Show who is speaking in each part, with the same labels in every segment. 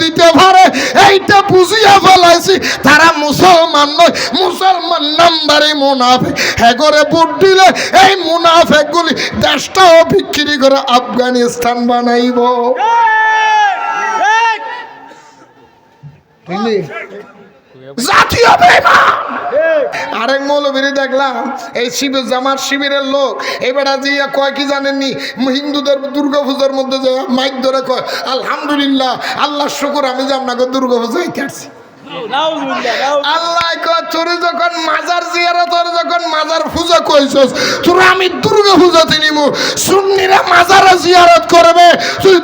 Speaker 1: দিতে পারে এইটা বুঝিয়া ফেলাইছি তারা মুসলমান নয় মুসলমান নাম্বারই মুনাফে হেগরে বুট ভোট দিলে এই মুনাফেকগুলি দেশটাও বিক্রি করে আফগানিস্তান বানাইব। জাতীয় বেমান আরেক মৌলবীরে দেখলাম, এই শিবির জামার শিবিরের লোক। এবার যে কয় কি জানেননি? হিন্দুদের দুর্গা পূজার মধ্যে যে মাইক ধরে কয়, আলহামদুলিল্লাহ আল্লাহ শুকুর, আমি যে আপনাকে দুর্গা পূজা আসছি। আল্লাহ তোর যখন পূজা কইছস, তোর আমি দুর্গা পূজাতে নিমু। সুন্নিরা মাজারে জিয়ারত করবে, তুই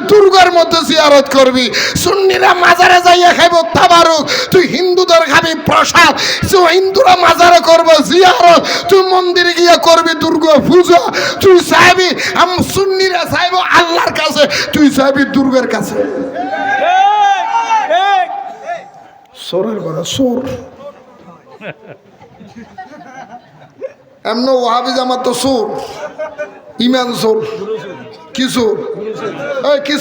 Speaker 1: মধ্যে জিয়ারত করবি। সুন্নিরা মাজারে যাইয়া খাইব, তাবারুক। তুই হিন্দুদের খাবি, প্রসাদ। তুই হিন্দুরা মাজারে করবে, জিয়ারত। তুই মন্দিরে গিয়ে করবি দুর্গা পূজা। তুই চাইবি, আম সুন্নিরা চাইব আল্লাহর কাছে, তুই চাইবি দুর্গার কাছে। সোরের ঘরে সোর। এমন ওহাবি জামাত তো সুর। ইমান সুর। কি সুর এই কি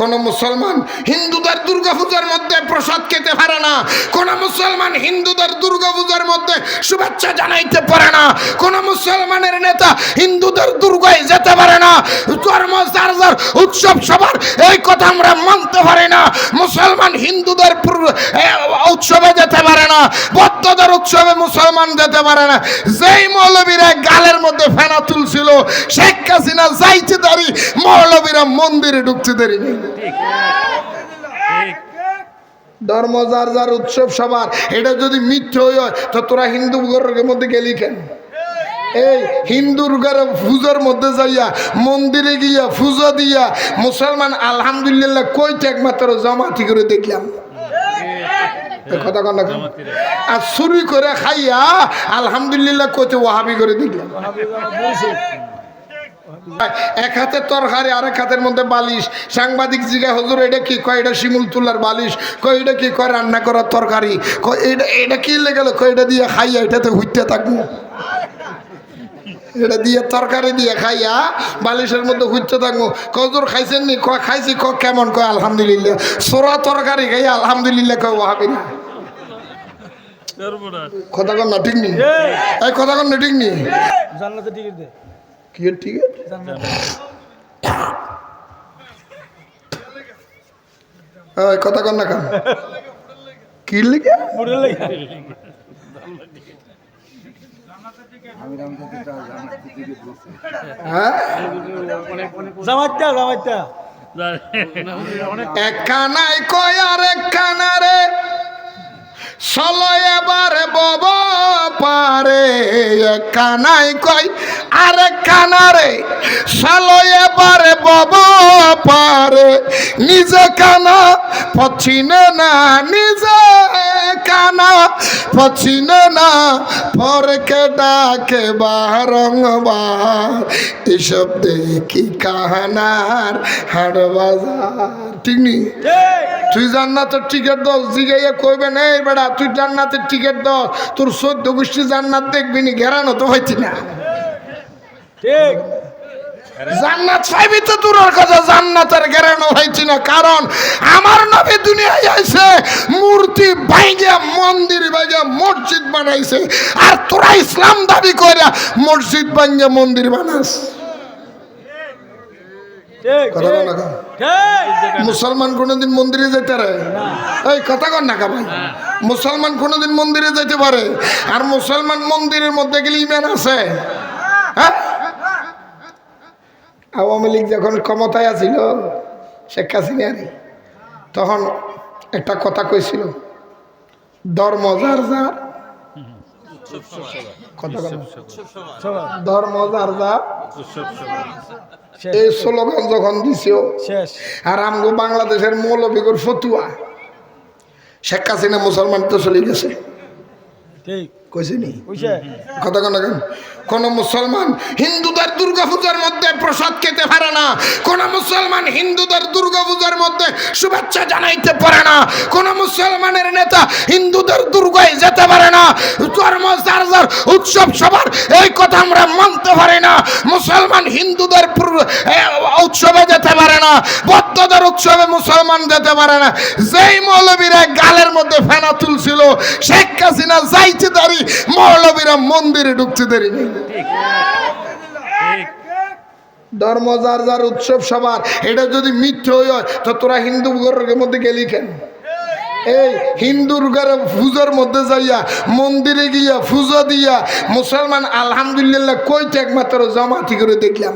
Speaker 1: কোন মুসলমান হিন্দুদের দুর্গাপূজার মধ্যে প্রসাদ খেতে পারে না। কোন মুসলমান হিন্দুদের দুর্গাপূজার মধ্যে শুভেচ্ছা জানাইতে পারে না। কোন মুসলমানের নেতা হিন্দুদের দুর্গায় যেতে পারে না। ধর্ম উৎসব, সবার এই কথা আমরা মানতে পারি না। মুসলমান হিন্দুদের উৎসবে যেতে পারে না, বৌদ্ধদের উৎসবে মুসলমান যেতে পারে না। যেই মৌলবীরা গালের মধ্যে ফেনা তুলছিল, শেখ হাসিনা যাইতে দাঁড়ি মৌলবীরা মন্দিরে ঢুকতে দেরি ধর্ম যার যার উৎসব সবার, এটা যদি মিথ্যে হয় তো তোরা হিন্দু ঘরের মধ্যে গেলি কেন? এই হিন্দুর ঘরে পুজোর মধ্যে যাইয়া, মন্দিরে গিয়া পুজো দিয়া, মুসলমান আলহামদুলিল্লাহ কইতে একমাত্র জমাতি করে দেখলাম। কথা কন না আর চুরি করে খাইয়া আলহামদুলিল্লাহ কইতে ওহাবি করে দিলাম এক হাতে তরকারি আরেক হাতের মধ্যে বালিশ। সাংবাদিক জিগা হজুর এটা কি? কয় এটা শিমুল তুলার বালিশ? কয় এটা কি? কয় রান্না করার তরকারি? কয় এটা এটা কি লেগেল কয় এটা দিয়ে খাইয়া এটাতে হইতে থাকব? এটা দিয়ে তরকারি দিয়ে খাইয়া বালিশের মধ্যে হুইতে থাকব। কজুর খাইছেন নি? কয় খাইছি ক কেমন? কয় আলহামদুলিল্লাহ। সোরা তরকারি খাইয়া আলহামদুলিল্লাহ কয় ওহাবি না কথা কন না ঠিক নি? এই কথা কন না ঠিক নি?
Speaker 2: জান্নাতে টিকিট দে।
Speaker 1: কি কথা কন না কেন? কি
Speaker 2: লাগে।
Speaker 1: হ্যাঁ?
Speaker 2: জামাইতা জামাইতা
Speaker 1: এক কানাই কয় আর এক কানারে চলো এবারে বব পারে। এক কানাই কয় আর এক কানারে চলো এবারে বব পারে। নিজে কানা পছিনে না নিজে কানা পছিনে না পরকে ডাকে বারংবার। এসব দেখি কাহানার হাট বাজার। ঠিক নি? তুই জান্নাতের টিকিট দশ জিগাইয়া কইবে, না এই বেড়া, তুই জান্নাতের টিকিট দশ তোর চোদ্দ গোষ্ঠী জান্নাত দেখবি নি ঘেরানো তো হইতি না।
Speaker 2: ঠিক।
Speaker 1: জান্নাত চাইবি তো দূরের কথা জান্নাতের ঘেরানো হইছি না। কারণ আমার নবী দুনিয়ায় আইছে মূর্তি বাইগে মন্দির বাইগে মসজিদ বানাইছে। আর তোরা ইসলাম দাবি কইরা মসজিদ বাইগে মন্দির বানাস। মুসলমান কোনোদিন মন্দিরে যেতে পারে? এই কথা কন না ভাই? মুসলমান কোনোদিন মন্দিরে যেতে পারে? আর মুসলমান মন্দিরের মধ্যে গেলে ইমান আছে? হ্যাঁ? আওয়ামী লীগ যখন ক্ষমতায় আছিল শেখ হাসিনারি তখন একটা কথা কইছিল ধর্ম যার যার। ধর্ম যার যার। এই স্লোগান যখন দিছিল আর আমগো বাংলাদেশের মৌলবিগর ফতুয়া শেখ হাসিনা মুসলমান তো চলে গেছে।
Speaker 2: ঠিক।
Speaker 1: কইছে নি?
Speaker 2: বুঝছে
Speaker 1: কথা কোন কোন? মুসলমান হিন্দুদের দুর্গাপূজার মধ্যে প্রসাদ খেতে পারে না। কোন মুসলমান হিন্দুদের দুর্গাপূজার মধ্যে শুভেচ্ছা জানাইতে পারে না। কোন মুসলমানের নেতা হিন্দুদের দুর্গায় যেতে পারে না। ধর্ম যার যার উৎসব সবার এই কথা আমরা মানতে পারি না। মুসলমান হিন্দুদের উৎসবে যেতে পারে না। বদ্ধদের উৎসবে মুসলমান যেতে পারে না। যেই মৌলবীরা গালের মধ্যে ফেনা তুলছিল শেখ হাসিনা যাইতে দাঁড়ি মৌলবীরা মন্দিরে ঢুকতে দেরি। নেই ধর্ম যার যার উৎসব সবার এটা যদি মিথ্যে হয় তো তোরা হিন্দু ঘরের মধ্যে গেলি কেন? এই হিন্দুর ঘরে পুজোর মধ্যে যাইয়া মন্দিরে গিয়া পুজো দিয়া মুসলমান আলহামদুলিল্লাহ কইটা একমাত্র জমাতি করে দেখলাম।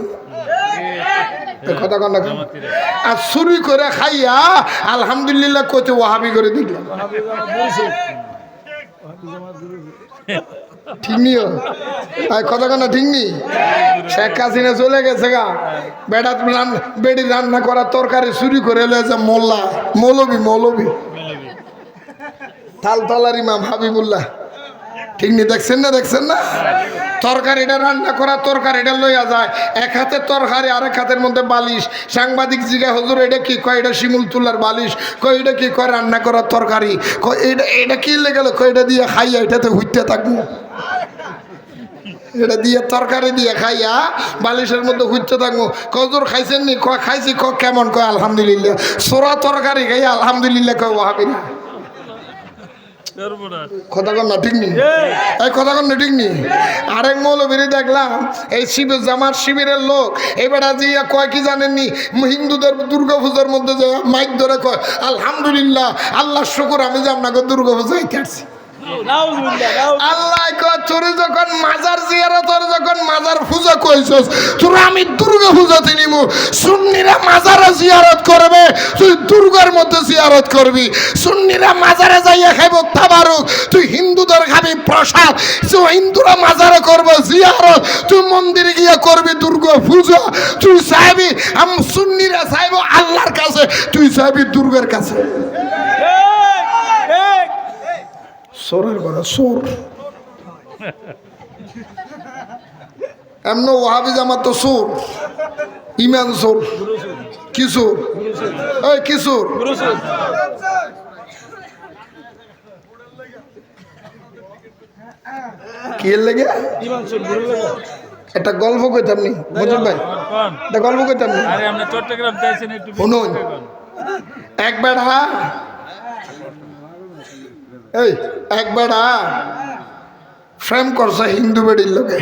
Speaker 1: কথা কন না কেন?
Speaker 2: জামাতিরা।
Speaker 1: আর চুরি করে খাইয়া আলহামদুলিল্লাহ কইতে ওয়াহাবি করে দেখলাম। ঠিক নিও কথা কেন ঠিক নি শেখ হাসিনা চলে গেছে গা। বেড়া বেড়ি রান্না করা তরকারি চুরি করে লেছে মোল্লা। মৌলবি মৌলবি।
Speaker 2: থাল
Speaker 1: তাল মা ইমাম হাবিবুল্লাহ। ঠিক নি দেখছেন না দেখছেন না? তরকারিটা রান্না করা তরকারিটা লইয়া যায়। এক হাতে তরকারি, আরেক হাতের মধ্যে বালিশ। সাংবাদিক জিগা হজুর, এটা কি কয়? এটা শিমুল তুলার বালিশ। কয়, এটা কি কয়? রান্না করা তরকারি। এটা এটা কি লেগে গেল? কয়, এটা দিয়ে খাইয়া এটাতে হুইতে থাকব। এটা দিয়ে তরকারি দিয়ে খাইয়া বালিশের মধ্যে হুইতে থাকব। কজোর খাইছেন নি? খাইছি ক কেমন? কয়, আলহামদুলিল্লাহ। সোরা তরকারি খাইয়া আলহামদুলিল্লাহ কয়
Speaker 2: সর্বনাশ
Speaker 1: কথা কন না? ঠিক এই কথা কন না ঠিক আরেক মৌলবীরে দেখলাম এই শিব জামার শিবিরের লোক। এবার জিয়া কয় কি জানেননি? হিন্দুদের দুর্গা পূজার মধ্যে যে মাইক ধরে কয় আলহামদুলিল্লাহ আল্লাহ শুকুর আমি যে আপনাকে দুর্গা আল্লাহ তোরে যখন মাজার কইছস তোর আমি দুর্গা পূজাতে নিব সুন্নিরা মাজারে জিয়ারত করবে তুই দুর্গার মধ্যে জিয়ারত করবি। সুন্নিরা মাজারে যাইয়া খাইব তাবারুক তুই হিন্দুদের খাবি প্রসাদ। তুই হিন্দুরা মাজারে করব জিয়ারত তুই মন্দিরে গিয়ে করবি দুর্গা পূজা। তুই চাইবি আম সুন্নিরা চাইব আল্লাহর কাছে তুই চাইবি দুর্গার কাছে। সোরের ঘরে সোর। এমন ওহাবি জামাত তো সোর। ইমান সোর। কিশোর এই কিশোর কি লেগে? একটা গল্প কইতাম নি বুঝুন ভাই। একটা গল্প কইতাম নি শুনুন। বেড়া। এই এক বেড়া ফ্রেম করছে হিন্দু বেড়ির লোকে।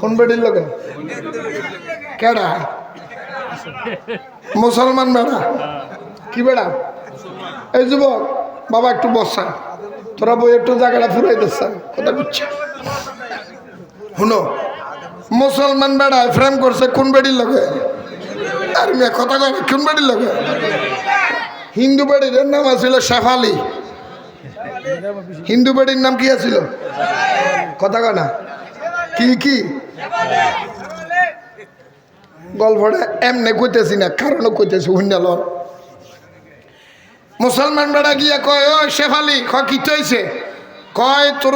Speaker 1: কোন বেড়ির লোকে কেডা? মুসলমান বেড়া? কি বেড়া? এই যুবক, বাবা একটু বসা। তোরা বই একটু জায়গাটা ফুরাই দিচ্ছে কথা বুঝছে? শুনো, মুসলমান বেড়ায় ফ্রেম করছে কোন বেড়ির লোকে আর মেয়ে কথা কয় কোন বেড়ির লোকে হিন্দু বেড়ির নাম আছিল শেফালি। হিন্দু বেড়ির নাম কি আছিল? কথা কয় না। কি কি? গল্পটা এমনি কইতেছি না কারণ কইতেছি হুন্ডাল মুসলমান বেড়া গিয়া কয়, ও শেফালি ক, কি হয়েছে কয়, তোর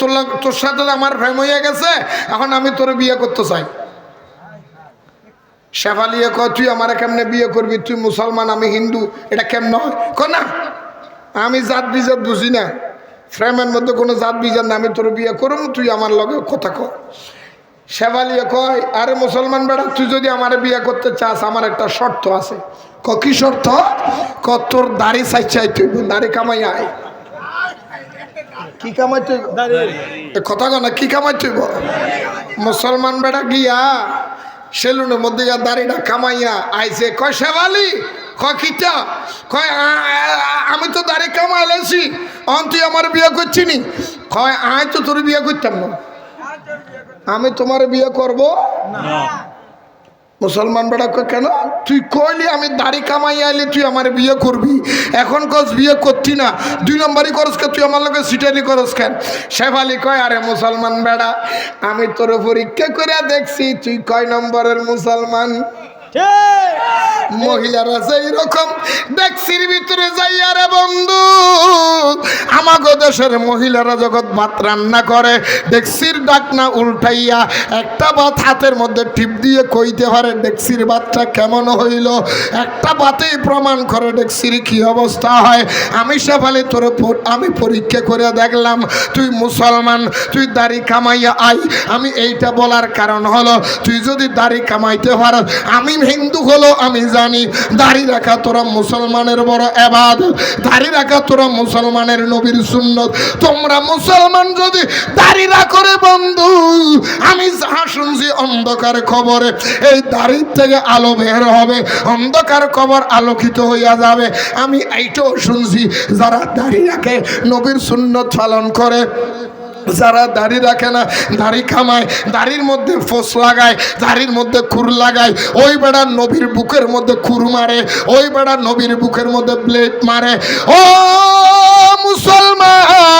Speaker 1: তো তোর সাথে আমার প্রেম হয়ে গেছে, এখন আমি তোর বিয়ে করতে চাই। শেফালিয়ে কয়, তুই আমার কেমনে বিয়ে করবি? তুই মুসলমান, আমি হিন্দু, এটা কেমন হয়? ক না, আমি জাত বিজাত বুঝি না। ফ্রেমের মধ্যে কোনো জাত বিজাত না, আমি তোর বিয়ে করুম, তুই আমার লগে কথা কর শেফালিয়ে কয় আরে মুসলমান বেড়া তুই যদি আমার বিয়ে করতে চাস আমার একটা শর্ত আছে। ক কি শর্ত? ক তোর দাড়ি চাই চাই তুই দাড়ি কামাই আয়। কি কামাই তুই? কথা কয় কি কামাই তুই মুসলমান বেড়া গিয়া সেলুনের মধ্যে গিয়া দাড়িটা কামাইয়া আইছে। কয় কয় কিটা? কয় আমি তো দাড়ি কামাই লেছি অন তুই আমার বিয়ে করছি নি কয় আয় তো তোর বিয়ে করতাম না। আমি তোমার বিয়ে করব? মুসলমান বেড়া কেন? তুই কইলি আমি দাড়ি কামাই আইলি তুই আমার বিয়ে করবি। এখন কস বিয়ে করতি না। দুই নম্বরই করস কে তুই আমার লোকের সিটারি করস কেন? শেফালি কয় আরে মুসলমান বেড়া আমি তোর পরীক্ষা করে দেখছি তুই কয় নম্বরের মুসলমান? মহিলারা সেই রকম ডেক্সির ভিতরে যাইয়া রে বন্ধু, আমাগো দেশের মহিলারা জগৎ ভাত রান্না করে ডেক্সির ডাকনা উল্টাইয়া একটা ভাত হাতের মধ্যে টিপ দিয়ে কইতে পারে ডেক্সির ভাতটা কেমন হইল? একটা ভাতেই প্রমাণ করে ডেক্সির কি অবস্থা হয়? আমি সেফালি তোর আমি পরীক্ষা করে দেখলাম, তুই মুসলমান, তুই দাড়ি কামাইয়া আই আমি এইটা বলার কারণ হলো, তুই যদি দাড়ি কামাইতে পারো আমি হিন্দু হলো, আমি জানি। দাড়ি রাখা তোরা মুসলমানের বড় এবাদ দাড়ি রাখা তোরা মুসলমানের নবীর সুন্নত। তোমরা মুসলমান যদি দাড়ি রাখো রে বন্ধু, আমি যাহা শুনছি অন্ধকার খবরে, এই দাড়ির থেকে আলো বের হবে, অন্ধকার খবর আলোকিত হইয়া যাবে। আমি এইটাও শুনছি, যারা দাড়ি রাখে, নবীর সুন্নত পালন করে। যারা দাড়ি রাখে না, দাড়ি খামায়, দাড়ির মধ্যে ফোস লাগায়, দাড়ির মধ্যে খুর লাগায়, ওই বেড়া নবীর বুকের মধ্যে খুর মারে, ওই বেড়া নবীর বুকের মধ্যে ব্লেড মারে। ও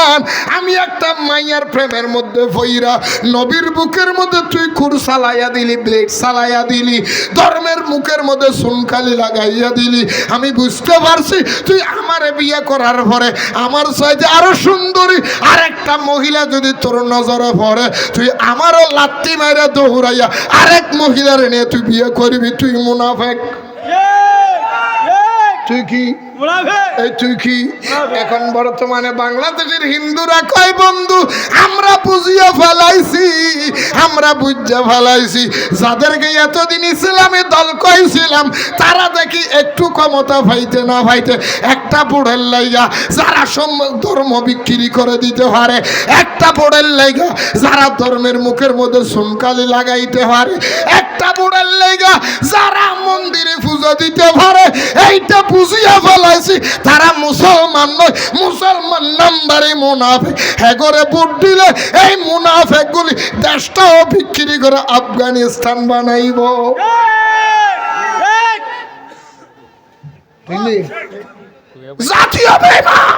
Speaker 1: মুসলমান আমি একটা মাইয়ার প্রেমের মধ্যে ভইরা নবীর বুকের মধ্যে তুই খুর সালাইয়া দিলি ব্লেড সালাইয়া দিলি ধর্মের মুখের মধ্যে সুনকালি লাগাইয়া দিলি। আমি বুঝতে পারছি তুই আমারে বিয়ে করার পরে আমার সাইজে আরও সুন্দরী। আরেকটা মহিলা যদি তোর নজরে পড়ে তুই আমারও লাত্তি মাইরা দৌড়াইয়া আরেক মহিলার নিয়ে তুই বিয়ে করবি তুই মুনাফেক। তুই কি এই তুই কি? এখন বর্তমানে বাংলাদেশের হিন্দুরা কয় বন্ধু? আমরা বুঝিয়া ফেলাইছি আমরা বুঝিয়া ফেলাইছি। যাদেরকে এতদিন ইসলামে দল কইছিলাম তারা দেখি একটু ক্ষমতা পাইতে না পাইতে একটা বুড়ের লাইগা যারা সম- ধর্ম বিক্রি করে দিতে পারে একটা বুড়ের লাইগা যারা ধর্মের মুখের মধ্যে সুনকালি লাগাইতে পারে একটা বুড়ের লাইগা দিতে পারে এইটা বুঝিয়া ফেলাইছি তারা মুসলমান নয় মুসলমান নাম্বারে মুনাফে করে ভোট দিলে এই মুনাফেক গুলি দেশটাও বিক্রি করে আফগানিস্তান বানাইব। জাতীয় বেমান